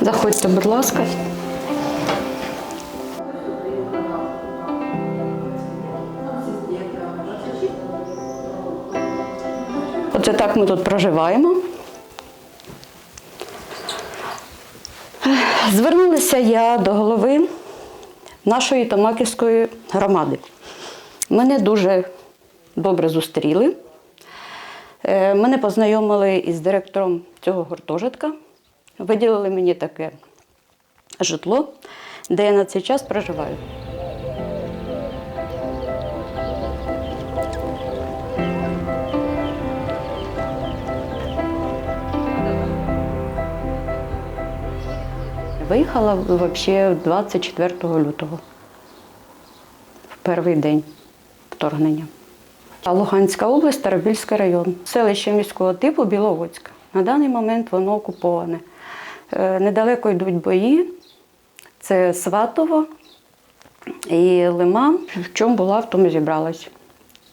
Заходьте, будь ласка. Оце так ми тут проживаємо. Звернулася я до голови нашої Томаківської громади. Мене дуже добре зустріли. Е, Мене познайомили із директором цього гуртожитка. Виділили мені таке житло, де я на цей час проживаю. Виїхала взагалі 24 лютого, в перший день вторгнення. Луганська область, Старобільський район, селище міського типу Біловодська. На даний момент воно окуповане. Е, Недалеко йдуть бої. Це Сватово і Лиман. В чому була, в тому зібралась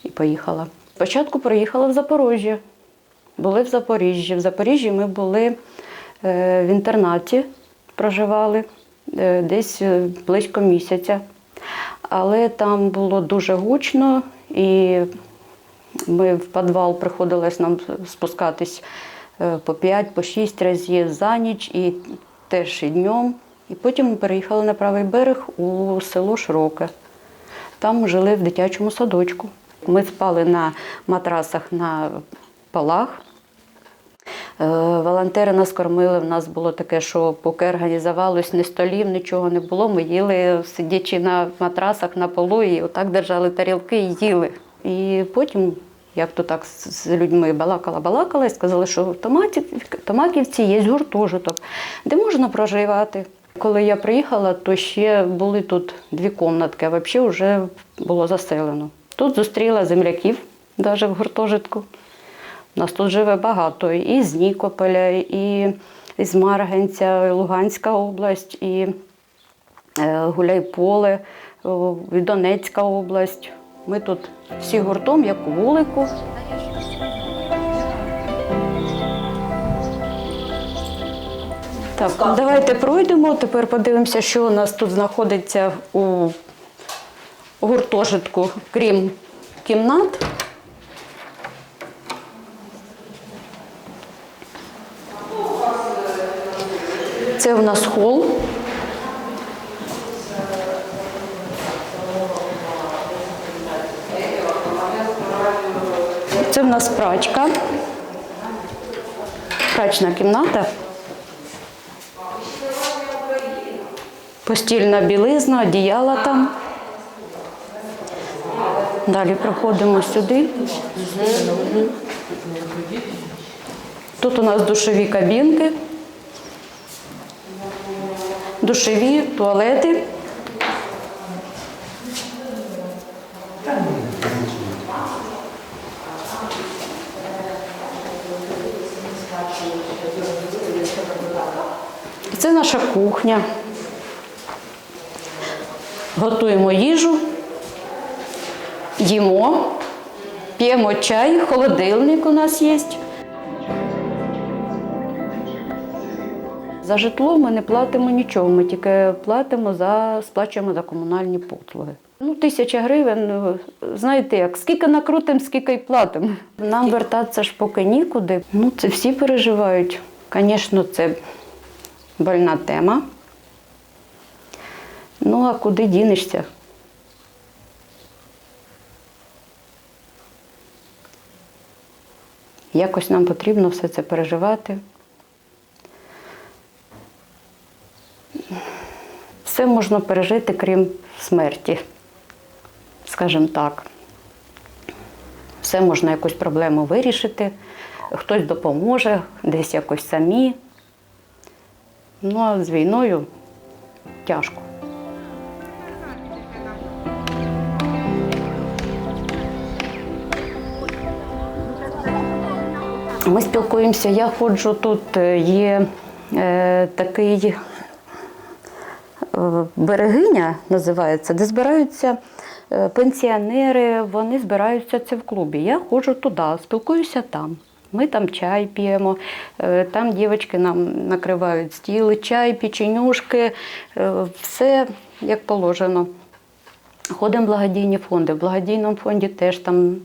і поїхала. Спочатку приїхала в Запоріжжя. Були в Запоріжжі. В Запоріжжі ми були е, в інтернаті, проживали е, десь близько місяця. Але там було дуже гучно, і ми в підвал приходилось нам спускатись е, по 5 по 6 разів за ніч і теж і днем. І потім ми переїхали на правий берег у село Широке. Там жили в дитячому садочку. Ми спали на матрасах на полах. Е, Волонтери нас кормили. У нас було таке, що поки організувалось, ні столів, нічого не було. Ми їли, сидячи на матрасах на полу, і отак держали тарілки і їли. І потім, як то так з людьми балакала, балакала, і сказали, що в Томаківці є гуртожиток, де можна проживати. Коли я приїхала, то ще були тут дві кімнатки, а взагалі вже було заселено. Тут зустріла земляків, навіть в гуртожитку. Нас тут живе багато і з Нікополя, і з Марганця, і Луганська область, і е, Гуляйполе, і Донецька область. Ми тут всі гуртом, як у вулику. Так, давайте пройдемо. Тепер подивимося, що у нас тут знаходиться у гуртожитку, крім кімнат. Це у нас хол. Це в нас прачка. Прачна кімната. Постільна білизна, одіяла там. Далі проходимо сюди. Тут у нас душові кабінки, душові, туалети. Це наша кухня. Готуємо їжу, їмо, п'ємо чай, холодильник у нас є. За житло ми не платимо нічого, ми тільки платимо за, сплачуємо за комунальні послуги. Ну, тисяча гривень, ну, знаєте як, скільки накрутимо, скільки й платимо. Нам вертатися ж поки нікуди. Ну, це всі переживають. Звісно, це больна тема. Ну, а куди дінешся? Якось нам потрібно все це переживати. Все можна пережити, крім смерті, скажімо так. Все можна якусь проблему вирішити, хтось допоможе, десь якось самі. Ну, а з війною тяжко. Ми спілкуємося, я ходжу тут, е, є е, такий берегиня називається, де збираються е, пенсіонери, вони збираються це в клубі. Я ходжу туди, спілкуюся там. Ми там чай п'ємо, е, там дівчатки нам накривають стіли, чай, печенюшки, е, все як положено. Ходимо в благодійні фонди. В благодійному фонді теж там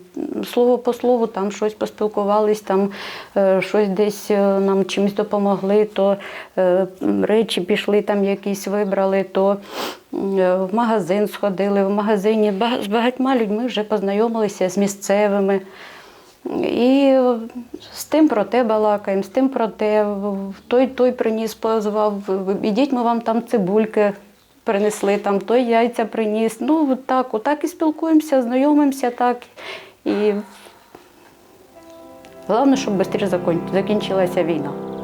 слово по слову, там щось поспілкувались, там е, щось десь е, нам чимось допомогли, то е, речі пішли, там якісь вибрали, то в магазин сходили. В магазині з багатьма людьми вже познайомилися з місцевими. І з тим про те балакаємо, з тим про те. Той той приніс, позвав, ідіть, ми вам там цибульки принесли, там той яйця приніс. Ну, так, отак і спілкуємося, знайомимося так. І головне, щоб швидше закінчилася війна.